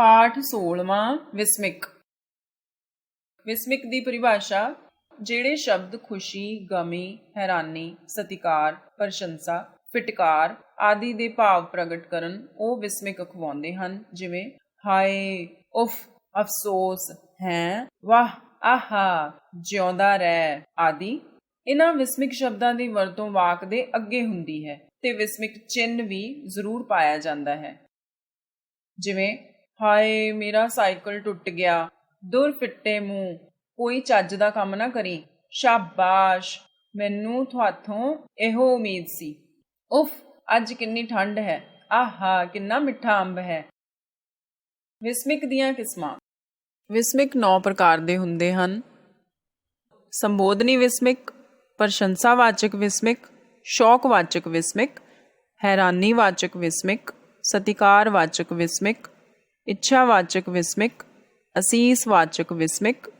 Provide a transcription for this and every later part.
ਪਾਠ 16ਵਾਂ ਵਿਸਮਿਕ। ਵਿਸਮਿਕ ਦੀ ਪਰਿਭਾਸ਼ਾ, ਜਿਹੜੇ ਸ਼ਬਦ ਖੁਸ਼ੀ, ਗਮੀ, ਹੈਰਾਨੀ, ਸਤਿਕਾਰ, ਪ੍ਰਸ਼ੰਸਾ, ਫਿਟਕਾਰ ਆਦਿ ਦੇ ਭਾਵ ਪ੍ਰਗਟ ਕਰਨ ਉਹ ਵਿਸਮਿਕ ਅਖਵਾਉਂਦੇ ਹਨ, ਜਿਵੇਂ, ਹਾਏ, ਉਫ, ਅਫਸੋਸ, ਹੈ, ਵਾਹ, ਆਹਾ, ਜਿਉਂਦਾ ਰਹਿ ਆਦਿ। ਇਹਨਾਂ ਵਿਸਮਿਕ ਸ਼ਬਦਾਂ ਦੀ ਵਰਤੋਂ ਵਾਕ ਦੇ ਅੱਗੇ ਹੁੰਦੀ ਹੈ ਤੇ ਵਿਸਮਿਕ ਚਿੰਨ ਵੀ ਜ਼ਰੂਰ ਪਾਇਆ ਜਾਂਦਾ ਹੈ। ਜਿਵੇਂ ਹਾਏ, ਮੇਰਾ ਸਾਈਕਲ ਟੁੱਟ ਗਿਆ। ਦੁਰ ਫਿੱਟੇ ਮੂੰਹ। ਕੋਈ ਚੱਜ ਦਾ ਕੰਮ ਨਾ ਕਰੀ। ਸ਼ਾਬਾਸ਼। ਮੈਨੂੰ ਤੁਹਾਥੋਂ ਇਹੋ ਉਮੀਦ ਸੀ। ਉਫ, ਅੱਜ ਕਿੰਨੀ ਠੰਡ ਹੈ। ਆਹਾ, ਕਿੰਨਾ ਮਿੱਠਾ ਅੰਬ ਹੈ। ਵਿਸਮਿਕ ਦੀਆਂ ਕਿਸਮਾਂ। ਵਿਸਮਿਕ 9 ਪ੍ਰਕਾਰ ਦੇ ਹੁੰਦੇ ਹਨ। ਸੰਬੋਧਨੀ ਵਿਸਮਿਕ, ਪ੍ਰਸ਼ੰਸਾਵਾਚਕ ਵਿਸਮਿਕ, ਸ਼ੌਕਵਾਚਕ ਵਿਸਮਿਕ, ਹੈਰਾਨੀਵਾਚਕ ਵਿਸਮਿਕ, ਸਤਿਕਾਰਵਾਚਕ ਵਿਸਮਿਕ ਇੱਛਾਵਾਚਕ ਵਿਸਮਿਕ, ਅਸੀਸਵਾਚਕ ਵਿਸਮਿਕ,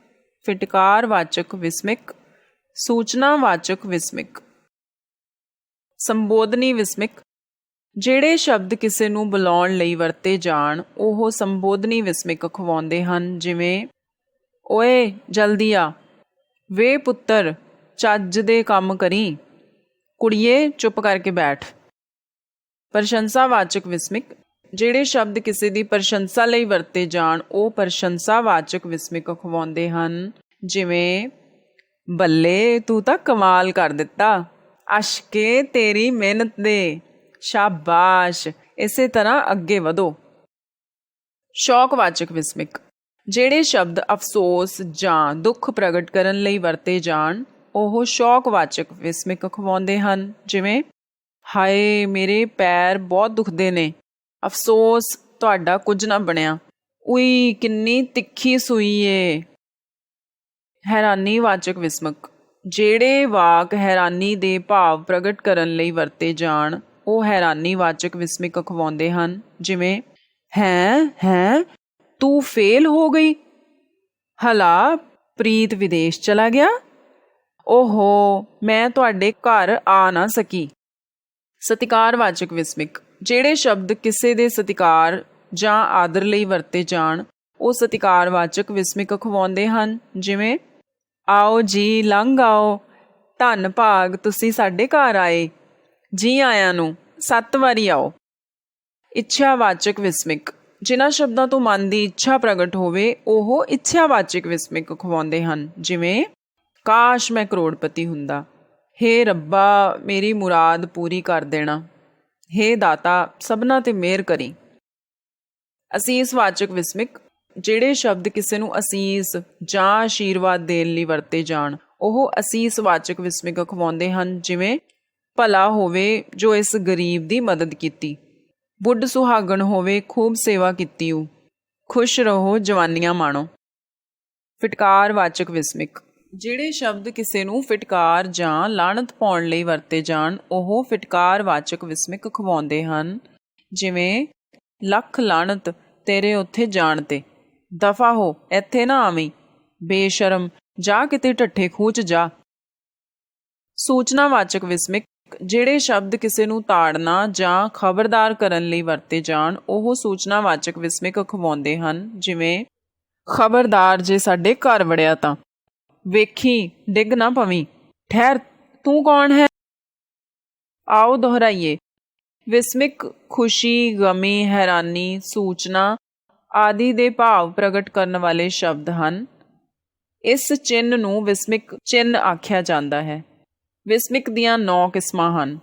ਫਿਟਕਾਰਵਾਚਕ ਵਿਸਮਿਕ, ਸੂਚਨਾਵਾਚਕ ਵਿਸਮਿਕ। ਸੰਬੋਧਨੀ ਵਿਸਮਿਕ, ਜਿਹੜੇ ਸ਼ਬਦ ਕਿਸੇ ਨੂੰ ਬੁਲਾਉਣ ਲਈ ਵਰਤੇ ਜਾਣ, ਉਹ ਸੰਬੋਧਨੀ ਵਿਸਮਿਕ ਅਖਵਾਉਂਦੇ ਹਨ, ਜਿਵੇਂ, ਓਏ, ਜਲਦੀ ਆ। ਵੇ ਪੁੱਤਰ, ਚੱਜ ਦੇ ਕੰਮ ਕਰੀ। ਕੁੜੀਏ, ਚੁੱਪ ਕਰਕੇ ਬੈਠ। ਪ੍ਰਸ਼ੰਸਾਵਾਚਕ ਵਿਸਮਿਕ ਜਿਹੜੇ ਸ਼ਬਦ ਕਿਸੇ ਦੀ ਪ੍ਰਸ਼ੰਸਾ ਲਈ ਵਰਤੇ ਜਾਣ, ਉਹ ਪ੍ਰਸ਼ੰਸਾਵਾਚਕ ਵਿਸਮਿਕ ਅਖਵਾਉਂਦੇ ਹਨ। ਜਿਵੇਂ, ਬੱਲੇ, ਤੂੰ ਤਾਂ ਕਮਾਲ ਕਰ ਦਿੱਤਾ। ਅਸ਼ਕੇ ਤੇਰੀ ਮਿਹਨਤ ਦੇ। ਸ਼ਾਬਾਸ਼, ਇਸੇ ਤਰ੍ਹਾਂ ਅੱਗੇ ਵਧੋ। ਸ਼ੌਕਵਾਚਕ ਵਿਸਮਿਕ। ਜਿਹੜੇ ਸ਼ਬਦ ਅਫਸੋਸ ਜਾਂ ਦੁੱਖ ਪ੍ਰਗਟ ਕਰਨ ਲਈ ਵਰਤੇ ਜਾਣ, ਉਹ ਸ਼ੌਕਵਾਚਕ ਵਿਸਮਿਕ ਖਵਾਉਂਦੇ ਹਨ। ਜਿਵੇਂ, ਹਾਏ, ਮੇਰੇ ਪੈਰ ਬਹੁਤ ਦੁਖਦੇ ਨੇ। ਅਫਸੋਸ ਤੁਹਾਡਾ ਕੁਝ ਨਾ ਬਣਿਆ। ਉਈ ਕਿੰਨੀ ਤਿੱਖੀ ਸੂਈ ਏ। ਹੈਰਾਨੀ ਵਾਚਕ ਵਿਸਮਕ। ਜਿਹੜੇ ਵਾਕ ਹੈਰਾਨੀ ਦੇ ਭਾਵ ਪ੍ਰਗਟ ਕਰਨ ਲਈ ਵਰਤੇ ਜਾਣ, ਉਹ ਹੈਰਾਨੀਵਾਚਕ ਵਿਸਮਿਕ ਅਖਵਾਉਂਦੇ ਹਨ, ਜਿਵੇਂ, ਹੈ ਹੈ, ਤੂੰ ਫੇਲ ਹੋ ਗਈ? ਹਲਾ, ਪ੍ਰੀਤ ਵਿਦੇਸ਼ ਚਲਾ ਗਿਆ? ਓਹੋ, ਮੈਂ ਤੁਹਾਡੇ ਘਰ ਆ ਨਾ ਸਕੀ। ਸਤਿਕਾਰਵਾਚਕ ਵਿਸਮਿਕ। ਜਿਹੜੇ ਸ਼ਬਦ ਕਿਸੇ ਦੇ ਸਤਿਕਾਰ ਜਾਂ ਆਦਰ ਲਈ ਵਰਤੇ ਜਾਣ, ਉਹ ਸਤਿਕਾਰਵਾਚਕ ਵਿਸਮਿਕ ਖਵਾਉਂਦੇ ਹਨ, ਜਿਵੇਂ, ਆਓ ਜੀ, ਲੰਘ ਆਓ। ਧੰਨ ਭਾਗ, ਤੁਸੀਂ ਸਾਡੇ ਘਰ ਆਏ। ਜੀ ਆਇਆਂ ਨੂੰ, ਸੱਤ ਵਾਰੀ ਆਓ। ਇੱਛਾਵਾਚਕ ਵਿਸਮਿਕ। ਜਿਨ੍ਹਾਂ ਸ਼ਬਦਾਂ ਤੋਂ ਮਨ ਦੀ ਇੱਛਾ ਪ੍ਰਗਟ ਹੋਵੇ, ਉਹ ਇੱਛਾਵਾਚਕ ਵਿਸਮਿਕ ਖਵਾਉਂਦੇ ਹਨ, ਜਿਵੇਂ, ਕਾਸ਼ ਮੈਂ ਕਰੋੜਪਤੀ ਹੁੰਦਾ। ਹੇ ਰੱਬਾ, ਮੇਰੀ ਮੁਰਾਦ ਪੂਰੀ ਕਰ ਦੇਣਾ। ਹੇ ਦਾਤਾ, ਸਭਨਾ ਤੇ ਮਿਹਰ ਕਰੀ। ਅਸੀਸ ਵਾਚਕ ਵਿਸਮਿਕ, ਜਿਹੜੇ ਸ਼ਬਦ ਕਿਸੇ ਨੂੰ ਅਸੀਸ ਜਾਂ ਆਸ਼ੀਰਵਾਦ ਦੇਣ ਲਈ ਵਰਤੇ ਜਾਣ, ਉਹ ਅਸੀਸ ਵਾਚਕ ਵਿਸਮਿਕ ਅਖਵਾਉਂਦੇ ਹਨ, ਜਿਵੇਂ, ਭਲਾ ਹੋਵੇ ਜੋ ਇਸ ਗਰੀਬ ਦੀ ਮਦਦ ਕੀਤੀ। ਬੁੱਢ ਸੁਹਾਗਣ ਹੋਵੇ ਖੂਬ ਸੇਵਾ ਕੀਤੀ ਊ। ਖੁਸ਼ ਰਹੋ ਜਵਾਨੀਆਂ ਮਾਣੋ। ਫਿਟਕਾਰਵਾਚਕ ਵਿਸਮਿਕ। ਜਿਹੜੇ ਸ਼ਬਦ ਕਿਸੇ ਨੂੰ ਫਿਟਕਾਰ ਜਾਂ ਲਾਣਤ ਪਾਉਣ ਲਈ ਵਰਤੇ ਜਾਣ, ਉਹ ਫਿਟਕਾਰਵਾਚਕ ਵਿਸਮਿਕ ਖਵਾਉਂਦੇ ਹਨ। ਜਿਵੇਂ, ਲੱਖ ਲਾਣਤ ਤੇਰੇ ਉੱਥੇ ਜਾਣ ਤੇ। ਦਫਾ ਹੋ, ਇੱਥੇ ਨਾ ਆਵੀਂ। ਬੇਸ਼ਰਮ, ਜਾ ਕਿਤੇ ਢੱਠੇ ਖੂਚ ਜਾ। ਸੂਚਨਾਵਾਚਕ ਵਿਸਮਿਕ, ਜਿਹੜੇ ਸ਼ਬਦ ਕਿਸੇ ਨੂੰ ਤਾੜਨਾ ਜਾਂ ਖਬਰਦਾਰ ਕਰਨ ਲਈ ਵਰਤੇ ਜਾਣ, ਉਹ ਸੂਚਨਾਵਾਚਕ ਵਿਸਮਿਕ ਖਵਾਉਂਦੇ ਹਨ। ਜਿਵੇਂ, ਖਬਰਦਾਰ ਜੇ ਸਾਡੇ ਘਰ ਵੜਿਆ ਤਾਂ। ਵੇਖੀ, ਡਿੱਗ ਨਾ ਪਵੀਂ। ਠਹਿਰ, ਤੂੰ ਕੌਣ ਹੈ? ਆਓ ਦੁਹਰਾਈਏ। ਵਿਸਮਿਕ, ਖੁਸ਼ੀ, ਗਮੀ, ਹੈਰਾਨੀ, ਸੂਚਨਾ ਆਦਿ ਦੇ ਭਾਵ ਪ੍ਰਗਟ ਕਰਨ ਵਾਲੇ ਸ਼ਬਦ ਹਨ। ਇਸ ਚਿੰਨ ਨੂੰ ਵਿਸਮਿਕ ਚਿੰਨ ਆਖਿਆ ਜਾਂਦਾ ਹੈ। ਵਿਸਮਿਕ ਦੀਆਂ 9 ਕਿਸਮਾਂ ਹਨ।